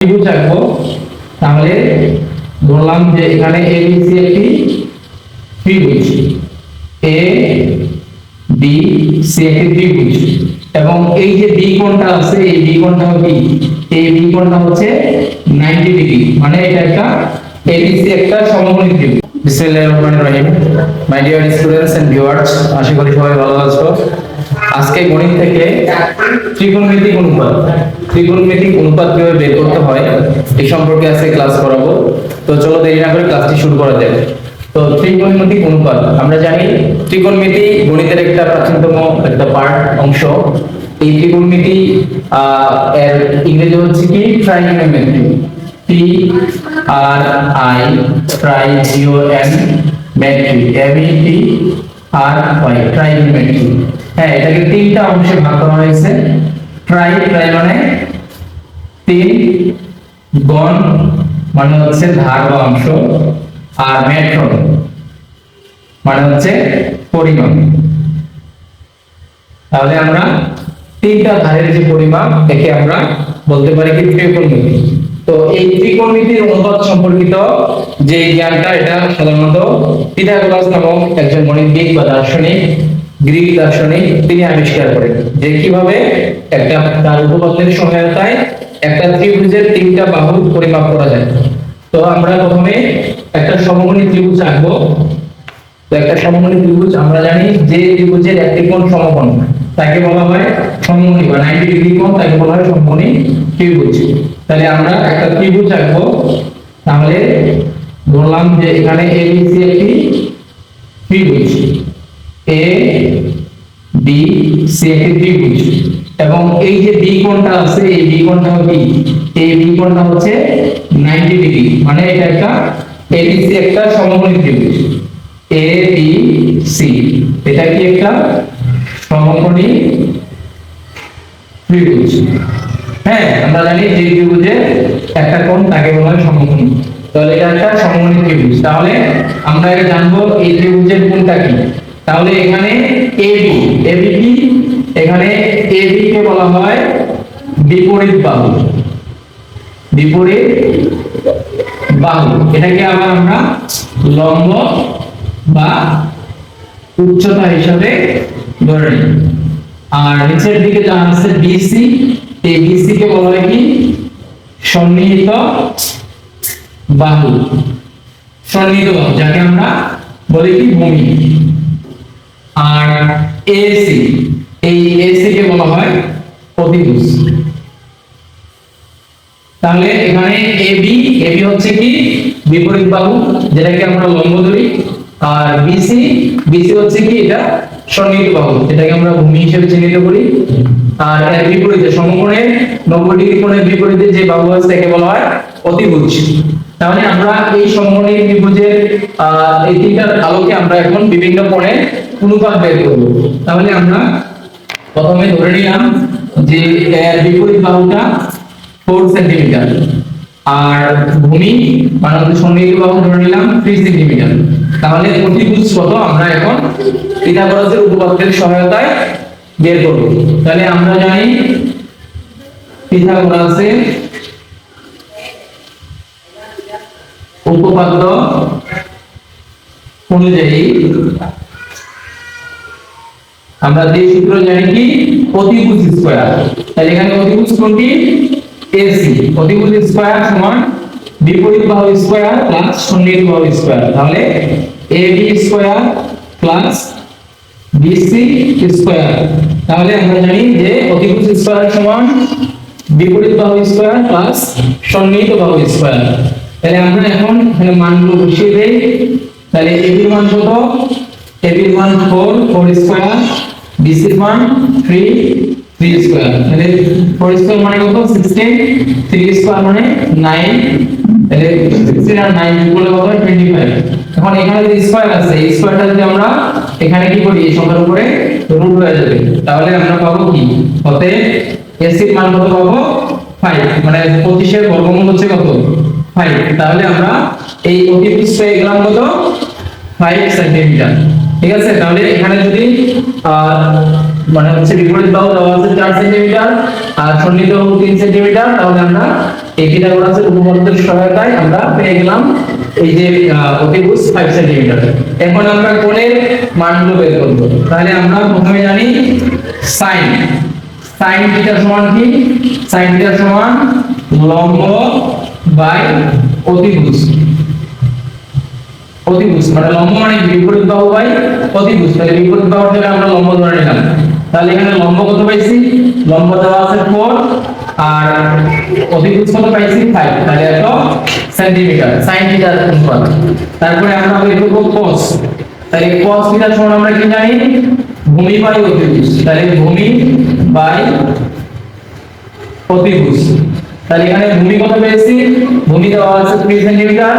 ত্রিভুজ আঁকবো তাহলে বললাম যে এখানে এবিসি একটি ত্রিভুজ। এ বি সি একটি ত্রিভুজ। এবং এই যে বি কোণটা আছে, এই বি কোণটা কি এই বি কোণটা হচ্ছে 90 ডিগ্রি মানে এটা একটা এবিসি একটা সমকোণী ত্রিভুজ। বিসমিল্লাহির রহমানির রহিম। My dear students and viewers আশা করি সবাই ভালো আছো। আজকে গণিত থেকে ত্রিকোণমিতিক অনুপাত। ত্রিকোণমিতিক অনুপাত কীভাবে বের করতে হয় এই সম্পর্কে আজকে ক্লাস করাবো। তো চলো দেরি না করে ক্লাসটি শুরু করা যাক। তো ত্রিকোণমিতিক অনুপাত, আমরা জানি ত্রিকোণমিতি গণিতের একটা প্রাচীনতম একটা পার্ট অংশ। এই ত্রিকোণমিতি এর ইংরেজি হচ্ছে কি? Trigonometry T R I tri G O N metry M E T R Y trigonometry হ্যাঁ এটাকে তিনটা অংশে ভাগ করা হয়েছে। ট্রাই ট্রাই মানে তিন গণ মানে হচ্ছে ধার বা অংশ, আর মেট্রন মানে হচ্ছে পরিমাণ তাহলে আমরা তিনটা ধারের যে পরিমাপ, একে আমরা বলতে পারি কি ত্রিকোণমিতি। তো এই ত্রিকোণমিতির অনুপাত সম্পর্কিত যে জ্ঞানটা, এটা সাধারণত পিথাগোরাস নামক একজন গণিতবিদ বা দার্শনিক গ্রিক দার্শনিক তিনি আবিষ্কার করেন যে কীভাবে একটা তার উপপাদ্যের সহায়তায় একটা ত্রিভুজের তিনটা বাহুর পরিমাপ করা যায়। তো আমরা প্রথমে একটা সমকোণী ত্রিভুজ আঁকবো। তো একটা সমকোণী ত্রিভুজ আমরা জানি যে ত্রিভুজের একটি কোণ সমকোণ, তাকে বলা হয় সমকোণী বা 90 ডিগ্রি কোণ, তাকে বলা হয় সমকোণী ত্রিভুজ। তাহলে আমরা একটা ত্রিভুজ আঁকবো। তাহলে বললাম যে এখানে ABC একটি ত্রিভুজ। এ বি সি ত্রিভুজ। এবং এই যে বি কোণটা আছে, এই বি কোণটা কি? এই বি কোণটা হচ্ছে 90 ডিগ্রি মানে এটা একটা এবিসি একটা সমকোণী ত্রিভুজ। এ বি সি এটা কি একটা সমকোণী ত্রিভুজ। হ্যাঁ আমরা জানি যে ত্রিভুজে একটা কোণ তাকে বলা হয় সমকোণী তাহলে এটা একটা সমকোণী ত্রিভুজ। তাহলে আমরা এটা জানব এই ত্রিভুজের কোণটা কি? তাহলে এখানে এবি এবি কি? এখানে এবি কে বলা হয় বিপরীত বাহু। বিপরীত বাহু। এটাকে আবার আমরা লম্ব বা উচ্চতা হিসাবে ধরে নিই। আর নিচের দিকে যা আছে বিসি এই বিসি কে বলা হয় কি? সন্নিহিত বাহু। সন্নিহিত বাহু, যাকে আমরা বলি কি? ভূমি। আর এসি এই এসি কে বলা হয় অতিভুজ। তাহলে এখানে এবি এবি হচ্ছে কি? বিপরীত বাহু, যেটাকে আমরা লম্ব ধরি। আর বিসি বিসি হচ্ছে কি? এটা সন্নিহিত বাহু, যেটাকে আমরা ভূমি হিসেবে চিহ্নিত করি। আর এর বিপরীতে সমকোণে 90 ডিগ্রি কোণের বিপরীতে যে বাহু আছে, তাকে বলা হয় অতিভুজ। তাহলে আমরা এই সমকোণী ত্রিভুজের এই তিনটার আলোকে আমরা এখন বিভিন্ন কোণে অনুপাত বের করব। তাহলে আমরা প্রথমে ধরে নিলাম যে এর বিপরীত বাহুটা ফোর সেন্টিমিটার আর ভূমি মানে সন্নিহিত বাহু ধরে নিলাম থ্রি সেন্টিমিটার তাহলে অতিভুজ কত আমরা এখন পিথাগোরাসের উপপাদ্যের সহায়তায় বের করব। তাহলে আমরা জানি পিথাগোরাসের উপপাদ্য অনুযায়ী আমরা যে সূত্র জানি কি? অতিভুজ স্কয়ার। তাহলে এখানে অতিভুজ কোনটি? এসি। অতিভুজ স্কয়ার সমান বিপরীত বাহু স্কয়ার প্লাস সন্নিহিত বাহু স্কয়ার। তাহলে A B square plus B C square. তাহলে আমরা জানি যে অতিভুজ স্কয়ার সমান বিপরীত বাহু স্কয়ার প্লাস সন্নিহিত বাহু স্কয়ার। তাহলে আমরা এখন এখানে মানগুলো বসিয়ে দেই। তাহলে এবির মান কত? এবির মান 4 4 স্কয়ার বিসির মান 3 3 স্কয়ার তাহলে 4 স্কয়ার মানে কত? 16 3 স্কয়ার মানে 9 তাহলে 16 আর 9 যোগ করলে কত হয়? 25 এখন এখানে যে স্কয়ার আছে, এই স্কয়ারটা যদি আমরা এখানে কি করি? এই সংখ্যার উপরে রুট হয়ে যাবে। তাহলে আমরা পাবো কি? অতএব এসির মান কত পাবো? 5 মানে 25 এর বর্গমূল হচ্ছে কত? 5 তাহলে আমরা এই পেয়ে গেলাম কত? 5 সেন্টিমিটার ঠিক আছে? তাহলে এখানে যদি মানে হচ্ছে বিপরীত বাহু দেওয়া আছে 4 সেন্টিমিটার আর সন্নিহিত বাহু 3 সেন্টিমিটার তাহলে আমরা এই পিথাগোরাসের উপপাদ্যের সহায়তায় আমরা পেয়ে গেলাম এই যে আহ, অতিভুজ 5 সেন্টিমিটার এখন আমরা কোণের মানগুলো বের করব। তাহলে আমরা প্রথমে জানি sin sin থিটা সমান কি? sin থিটা সমান লম্ব বাই অতিভুজ অতিভুজ মানে লম্ব মানে? বিপরীত বাহু বাই অতিভুজ তাহলে বিপরীত বাহু থেকে আমরা লম্ব ধরে নিলাম। তাহলে এখানে লম্ব কত পাইছি? লম্ব দেওয়া আছে 4 আর অতিভুজ কত পাইছি? 5 তাহলে এত সেন্টিমিটার sin থিটা অনুপাত তারপরে আমরা বের করব cos তাহলে cos থিটা সমান আমরা কি জানি? ভূমি বাই অতিভুজ তাহলে ভূমি বাই অতিভুজ তাহলে এখানে ভূমি কত পেয়েছি? ভূমি দেওয়া আছে 3 সেন্টিমিটার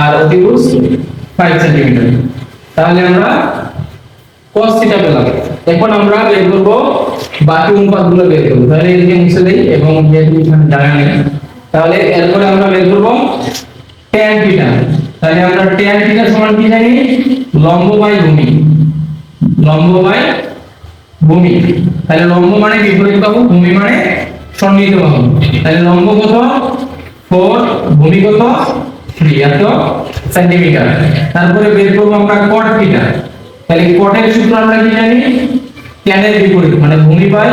আর অতিভুজ 5 সেন্টিমিটার। তাহলে আমরা cos থিটা পেলাম। এখন আমরা বের করব বাকি অনুপাতগুলো বের করব। তাহলে এদিকে মুছে দেই এবং যেহেতু এখানে জায়গা নেই, তাহলে এরপরে আমরা বের করব tan থিটা তাহলে আমরা tan থিটা সমান কি জানি? লম্ব বাই ভূমি। লম্ব বাই ভূমি। তাহলে লম্ব মানে বিপরীত বাহু ভূমি মানে সন্নিহিত বাহু। তাহলে লম্ব কত? 4 ভূমি কত? 3 এত সেন্টিমিটার তারপরে বের করব আমরা cot থিটা তাহলে কটের সূত্র আমরা কি জানি? এর বিপরীত মানে ভূমি বাই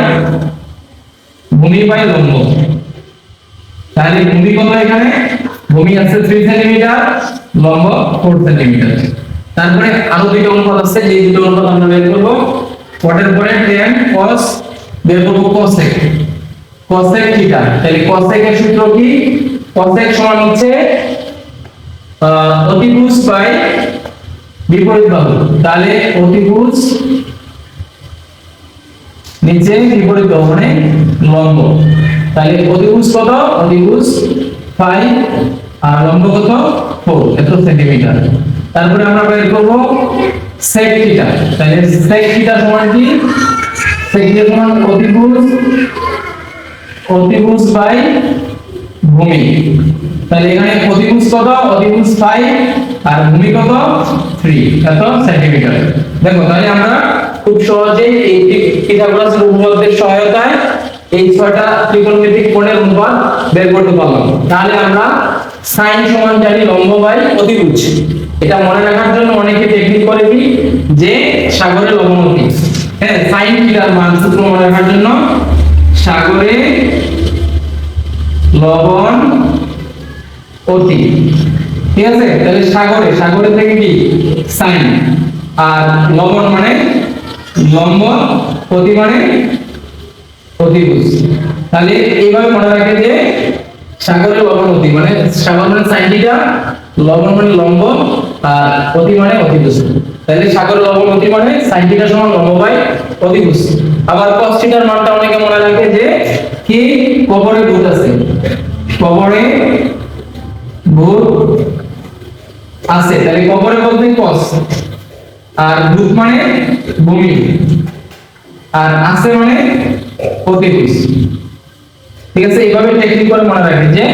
ভূমি বাই লম্ব। তাহলে ভূমি কত এখানে? ভূমি আছে 3 সেন্টিমিটার লম্ব 4 সেন্টিমিটার তারপরে আরও দুইটা অনুপাত আছে যে দুটো অনুপাত আমরা বের করব। কটের পরে tan cos, বের করব cosec cosec থিটা তাহলে cosec এর সূত্র কি? cosec সমান হচ্ছে অতিভুজ বাই বিপরীত বাহু। তাহলে অতিভুজ নিচে বিপরীত বাহু মানে লম্ব। তাহলে অতিভুজ কত? অতিভুজ 5 আর লম্ব কত? 4 এত সেন্টিমিটার তারপরে আমরা বের করব sec থিটা তাহলে sec থিটা সমান কি? sec থিটা সমান অতিভুজ অতিভুজ বাই ভূমি। তাহলে এখানে অতিভুজ কত? অতিভুজ 5 আর ভূমি কত? 3 এত সেন্টিমিটার দেখো, তাহলে আমরা খুব সহজেই এই পিথাগোরাসের উপপাদ্যের সহায়তায় এই ছয়টা ত্রিকোণমিতিক কোণের অনুপাত বের করতে পারলাম। তাহলে আমরা সাইন সমান জানি লম্ব বাই অতিভুজ এটা মনে রাখার জন্য অনেকে টেকনিক করে কি? যে সাগরের লবণমতি হ্যাঁ sin থিটার মান সূত্র মনে রাখার জন্য সাগরে, লবণ, অতি। ঠিক আছে? তাহলে সাগরে সাগরে থেকে কি? সাইন। আর লবণ মানে? লম্ব, অতি মানে অতিভুজ। তাহলে এইভাবে মনে রাখে যে সাগরে লবণ, অতি মানে সাগর মানে সাইন থিটা, লবণ মানে লম্ব, আর অতি মানে অতিভুজ। তাহলে সাগরে লবণ, অতি মানে সাইন থিটা সমান লম্ব বাই অতিভুজ। আবার cos থিটার মানটা অনেকে মনে রাখে যে কি? কবরে ভূত আছে। কবরে ভূত আছে। তাহলে কবরে বলতে cos আর ভূত মানে ভূমি। আর আছে মানে অতিভুজ ঠিক আছে? এইভাবে টেকনিক করে মনে রাখবেন যে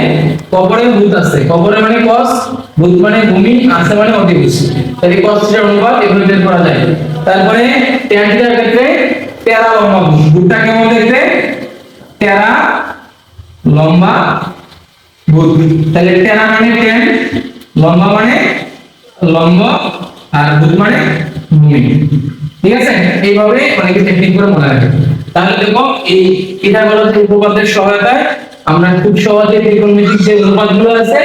কবরে ভূত আছে। কবরে মানে cos ভূত মানে ভূমি, আছে মানে অতিভুজ তাহলে cos এর অনুপাত এভাবে বের করা যায়। তারপরে tan থিটার ক্ষেত্রে তেরা লম্বা ভূত ভূতটা কেমন দেখতে তেরা লম্বা ভূত তাহলে তেরা মানে tan লম্বা মানে লম্ব আর ভূত মানে ভূমি ঠিক আছে? এইভাবে অনেকে টেকনিক করে মনে রাখে। তাহলে দেখো, এই পিথাগোরাসের উপপাদ্যের সহায়তায় আমরা খুব সহজে ত্রিকোণমিতিক যে অনুপাতগুলো আছে,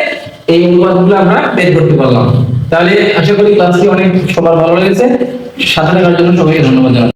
এই অনুপাতগুলো আমরা বের করতে পারলাম। তাহলে আশা করি ক্লাসটি অনেক সবার ভালো লেগেছে। সাথে থাকার জন্য সবাইকে ধন্যবাদ জানাই